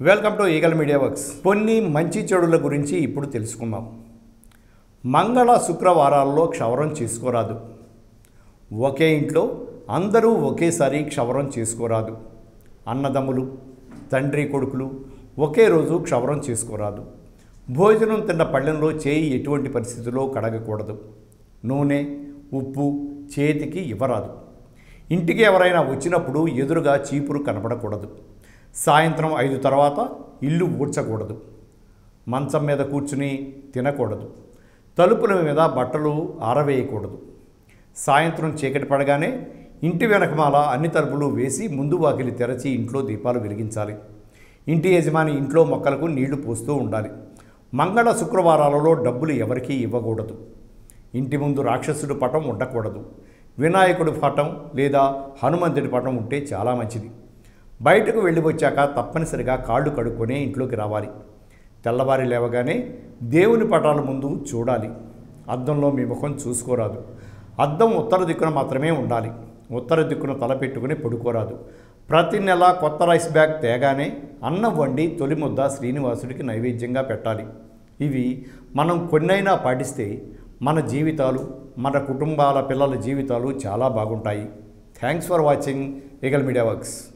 Welcome to Eagle Media Works కొన్ని మంచి చెడుల గురించి ఇప్పుడు తెలుసుకుందాం. మంగళ శుక్రవారాల్లో క్షవరం చేసుకోరాదు. ఒకే ఇంట్లో అందరూ ఒకేసారి క్షవరం చేసుకోరాదు. అన్నదమ్ములు తండ్రి కొడుకులు ఒకే రోజు క్షవరం చేసుకోరాదు. భోజనం తిన్న పళ్ళెంలో చేయి ఎటువంటి పరిస్థితుల్లో కడగకూడదు. నూనె ఉప్పు చేతికి ఇవ్వరాదు. ఇంటికి ఎవరైనా వచ్చినప్పుడు ఎదురుగా చీపురు కనపడకూడదు. సాయంత్రం ఐదు తర్వాత ఇల్లు ఊడ్చకూడదు. మంచం మీద కూర్చుని తినకూడదు. తలుపుల మీద బట్టలు ఆరవేయకూడదు. సాయంత్రం చీకటి పడగానే ఇంటి వెనకమాల అన్ని తలుపులు వేసి ముందు వాకిలి తెరచి ఇంట్లో దీపాలు వెలిగించాలి. ఇంటి యజమాని ఇంట్లో మొక్కలకు నీళ్ళు పోస్తూ ఉండాలి. మంగళ శుక్రవారాలలో డబ్బులు ఎవరికీ ఇవ్వకూడదు. ఇంటి ముందు రాక్షసుడు పటం ఉండకూడదు. వినాయకుడి పటం లేదా హనుమంతుడి పటం ఉంటే చాలా మంచిది. బయటకు వెళ్ళి వచ్చాక తప్పనిసరిగా కాళ్ళు కడుక్కొని ఇంట్లోకి రావాలి. తెల్లవారి లేవగానే దేవుని పటాల ముందు చూడాలి. అద్దంలో మీ ముఖం చూసుకోరాదు. అద్దం ఉత్తర దిక్కున మాత్రమే ఉండాలి. ఉత్తర దిక్కున తల పెట్టుకుని పడుకోరాదు. ప్రతి నెల కొత్త రైస్ బ్యాగ్ తేగానే అన్నం వండి తొలి ముద్ద శ్రీనివాసుడికి నైవేద్యంగా పెట్టాలి. ఇవి మనం కొన్నైనా పాటిస్తే మన జీవితాలు మన కుటుంబాల పిల్లల జీవితాలు చాలా బాగుంటాయి. Thanks for watching Eagle Media Works